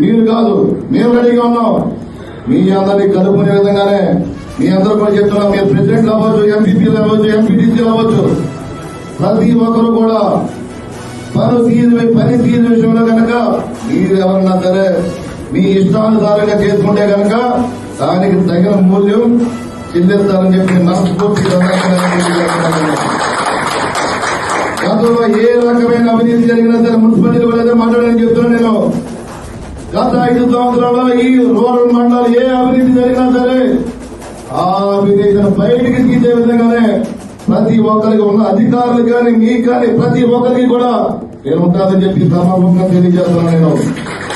మీరు కాదు మేము రెడీగా ఉన్నాం. మీ అందరినీ కలుపుకునే విధంగానే మీ అందరూ కూడా చెప్తున్నాం మీరు ప్రెసిడెంట్ అవ్వచ్చు ఎంపీపీలు అవ్వచ్చు ఎంపీటీసీలు అవ్వచ్చు. ప్రతి ఒక్కరు కూడా పని తీరు పని తీరు విషయంలో కనుక మీరు ఎవరన్నా సరే మీ ఇష్టానుసారంగా చేసుకుంటే కనుక దానికి తగిన మూల్యం చెల్లిస్తారని చెప్పి మనస్ఫూర్తి గతంలో ఏ రకమైన అవినీతి జరిగినా సరే మున్సిపాలిటీ వాళ్ళు అదే గత ఐదు సంవత్సరాల్లో ఈ రూరల్ మండలాలు ఏ అవినీతి జరిగినా సరే ఆ అవినీతిని బయటికి తీసే విధంగానే ప్రతి ఒక్కరికి ఉన్న అధికారులు కానీ మీ కానీ ప్రతి ఒక్కరికి కూడా నేను ఉంటానని చెప్పి సమాపంగా తెలియజేస్తున్నాను నేను.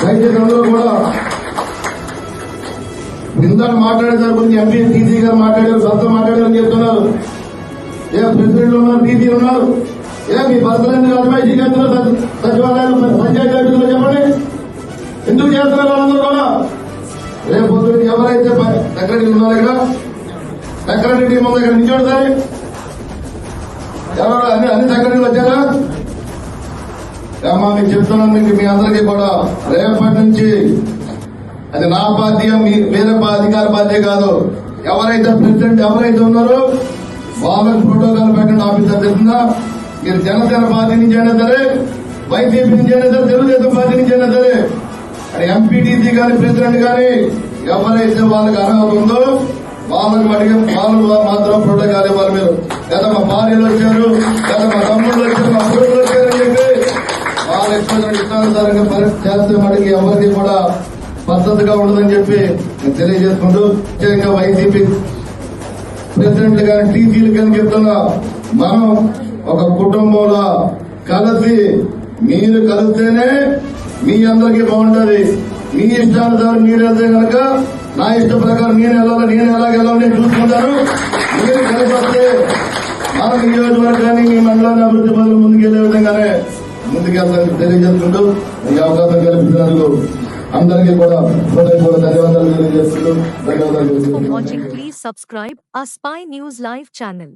దయచేసి అందరూ కూడా ఇందాక మాట్లాడేసారి కొంచెం ఎంపీ టీసీ గారు మాట్లాడారు సొంత మాట్లాడారని చెప్తున్నారు. ఏ ప్రెసిడెంట్లు ఉన్నారు టీసీలు ఉన్నారు? ఏ మీ భర్తలని అజమాయిషీ సచివాలయాలు రేపు పొద్దున్న ఎవరైతే ప- సెక్రటరీ ఉన్నారు ఇక్కడ సెక్రటరీ టీం ఇక్కడ సరే ఎవరు అన్ని అన్ని సెక్రటరీలు వచ్చారా? అమ్మా మీకు చెప్తున్నందుకు మీ అందరికీ కూడా. రేపటి నుంచి అది నా బాధ్యం మీ వేరే అధికార బాధ్యత కాదు. ఎవరైతే ప్రెసిడెంట్ ఎవరైతే ఉన్నారో వాళ్ళకి ప్రోటోకాల్ పెట్టండి ఆఫీసర్ తెలిసిందా మీరు జనసేన పార్టీ నుంచి అయినా సరే వైసీపీ నుంచి అయినా సరే తెలుగుదేశం పార్టీ నుంచి అయినా సరే అది ఎంపీటీసీ కానీ ప్రెసిడెంట్ కానీ ఎవరైతే వాళ్ళకి అర్హత ఉందో వాళ్ళకి మటుకు వాళ్ళు మాత్రం ప్రోటోకాల్ ఇవ్వాలి మీరు లేదా మా భార్యలు వచ్చారు లేదా మా తమ్ముళ్ళు వచ్చారు మా కొడుకులు వచ్చారని చెప్పి వాళ్ళ ఇష్టం ఇష్టానుసారంగా పరిస్థితి చేస్తే మటుకు ఎవరికి కూడా పద్ధతిగా ఉండదని చెప్పి నేను తెలియజేసుకుంటూ ముఖ్యంగా వైసీపీ ప్రెసిడెంట్ కానీ టీసీలు కానీ చెప్తున్నా. మనం ఒక కుటుంబంలో కలిసి మీరు కలిస్తేనే మీ అందరికీ బాగుంటది. మీ ఇష్టానుసారం మీరు వెళ్తే కనుక నా ఇష్ట ప్రకారం నేను వెళ్ళాలి నేను ఎలాగ వెళ్ళాలి నేను చూసుకుంటాను మీరు కలిసి వస్తే మన నియోజకవర్గాన్ని మీ మండలాన్ని అభివృద్ధి పనులు ముందుకెళ్ళే విధంగానే ముందుకెళ్తానికి తెలియజేస్తుంటూ ఈ అవకాశం కల్పించినందుకు అందరికీ కూడా హృదయపూర్వక ధన్యవాదాలు తెలియజేస్తూ ధన్యవాదాలు తెలియజేస్తున్నాను. watching, please subscribe our Spy News Live channel.